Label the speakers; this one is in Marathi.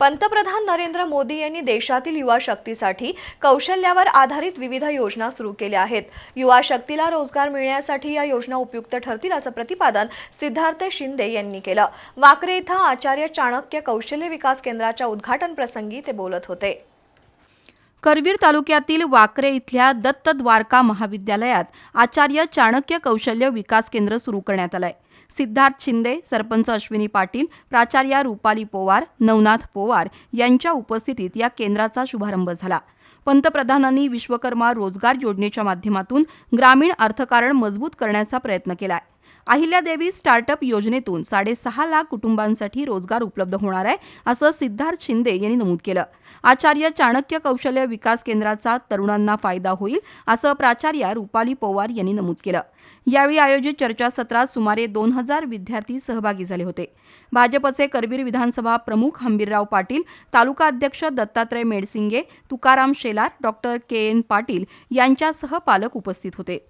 Speaker 1: पंतप्रधान नरेंद्र मोदी यांनी देशातील युवा शक्तीसाठी कौशल्यावर आधारित विविध योजना सुरू केल्या आहेत. युवा शक्तीला रोजगार मिळण्यासाठी या योजना उपयुक्त ठरतील असं प्रतिपादन सिद्धार्थ शिंदे यांनी केलं. वाकरे इथं आचार्य चाणक्य कौशल्य विकास केंद्राच्या उद्घाटन प्रसंगी ते बोलत होते.
Speaker 2: करवीर तालुक्यातील वाकरे इथल्या दत्त द्वारका महाविद्यालयात आचार्य चाणक्य कौशल्य विकास केंद्र सुरू करण्यात आलंय. सिद्धार्थ शिंदे सरपंच अश्विनी पाटील प्राचार्या रुपाली पोवार नवनाथ पोवार यांच्या उपस्थितीत या केंद्राचा शुभारंभ झाला. पंतप्रधानांनी विश्वकर्मा रोजगार योजनेच्या माध्यमातून ग्रामीण अर्थकारण मजबूत करण्याचा प्रयत्न केलाय. अहिल्यादेवी स्टार्टअप योजनेतून साडेसहा लाख कुटुंबांसाठी रोजगार उपलब्ध होणार आहे असं सिद्धार्थ शिंदे यांनी नमूद केलं. आचार्य चाणक्य कौशल्य विकास केंद्राचा तरुणांना फायदा होईल असं प्राचार्या रुपाली पवार यांनी नमूद केलं. यावेळी आयोजित चर्चासत्रात सुमारे दोन हजार विद्यार्थी सहभागी झाले होते. भाजपचे करवीर विधानसभा प्रमुख हंबीरराव पाटील तालुका अध्यक्ष Dattatray Medsinge Tukaram Shelar doctor K N Patil यांच्यासह पालक उपस्थित होते.